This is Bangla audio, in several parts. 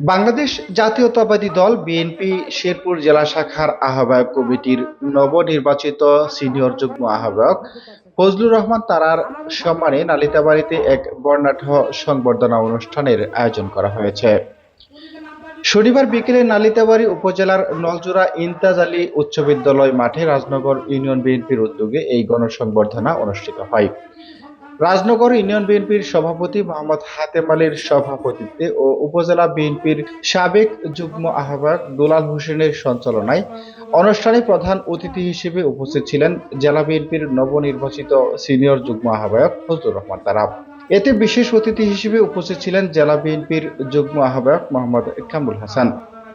বাংলাদেশ জাতীয়তাবাদী দল বিএনপি শেরপুর জেলা শাখার আহ্বায়ক কমিটির নবনির্বাচিত সিনিয়র যুগ্ম আহ্বায়ক ফজলুর রহমান তারার সম্মানে নালিতাবাড়িতে এক বর্ণাঢ্য সংবর্ধনা অনুষ্ঠানের আয়োজন করা হয়েছে। শনিবার বিকেলে নালিতাবাড়ি উপজেলার নলজোড়া ইন্তাজ আলী উচ্চ বিদ্যালয় মাঠে রাজনগর ইউনিয়ন বিএনপির উদ্যোগে এই গণসংবর্ধনা অনুষ্ঠিত হয়। রাজনগর ইউনিয়ন বিএনপির সভাপতি মোহাম্মদ হাতেম আলীর সভাপতিত্বে ও উপজেলা বিএনপির সাবেক যুগ্ম আহ্বায়ক দুলাল হোসেনের সঞ্চালনায় অনুষ্ঠানে প্রধান অতিথি হিসেবে উপস্থিত ছিলেন জেলা বিএনপির নবনির্বাচিত সিনিয়র যুগ্ম আহ্বায়ক ফজলুর রহমান তারাব এতে বিশেষ অতিথি হিসেবে উপস্থিত ছিলেন জেলা বিএনপির যুগ্ম আহ্বায়ক মোহাম্মদ কামরুল হাসান।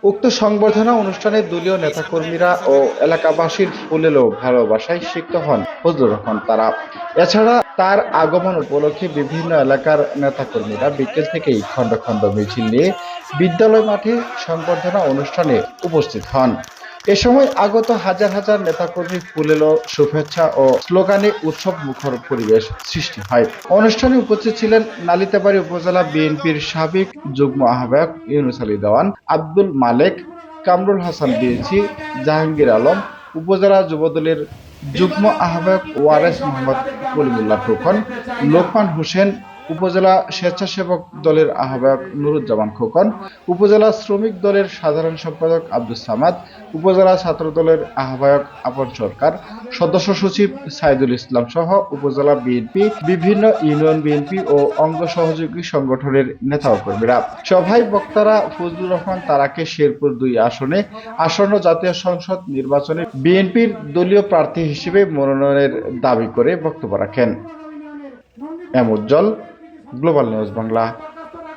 উক্ত সংবর্ধনা অনুষ্ঠানে দলীয় নেতাকর্মীরা ও এলাকাবাসীর ফুলেল ভালোবাসায় সিক্ত হন। ফজলুর রহমান তারা। এছাড়া তার আগমন উপলক্ষে বিভিন্ন এলাকার নেতাকর্মীরা বিকেল থেকেই খণ্ড খণ্ড মিছিল নিয়ে বিদ্যালয় মাঠে সংবর্ধনা অনুষ্ঠানে উপস্থিত হন। এ সময় আগত হাজার হাজার নেতাকর্মী ফুলেল, শুভেচ্ছা ও স্লোগানে উৎসব মুখর পরিবেশ সৃষ্টি হয়। অনুষ্ঠানে উপস্থিত ছিলেন নালিতাবাড়ি উপজেলা বিএনপির সাবেক যুগ্ম আহ্বায়ক ইউনুস আলী দেওয়ান, আব্দুল মালেক, কামরুল হাসান বিএনসি, জাহাঙ্গীর আলম, উপজেলা যুবদলের যুগ্ম আহ্বায়ক ওয়ারেস মোহাম্মদ কলিমুল্লাহ খোকন লোকমান হোসেন উপজেলা স্বেচ্ছাসেবক দলের আহ্বায়ক নুরুজ্জামান খোকন, উপজেলা শ্রমিক দলের সাধারণ সম্পাদক আব্দুল সামাদ, উপজেলা ছাত্র দলের আহ্বায়ক আপন সরকার, সদস্য সচিব সাইদুল ইসলাম সহ উপজেলা বিএনপি, বিভিন্ন ইউনিয়ন বিএনপি ও অঙ্গ সহযোগী সংগঠনের নেতা কর্মীরা সভায় বক্তারা ফজলুর রহমান তারাকে শেরপুর দুই আসনে আসন্ন জাতীয় সংসদ নির্বাচনে বিএনপির দলীয় প্রার্থী হিসেবে মনোনয়নের দাবি করে বক্তব্য রাখেন। M Ujjwal Global News Bangla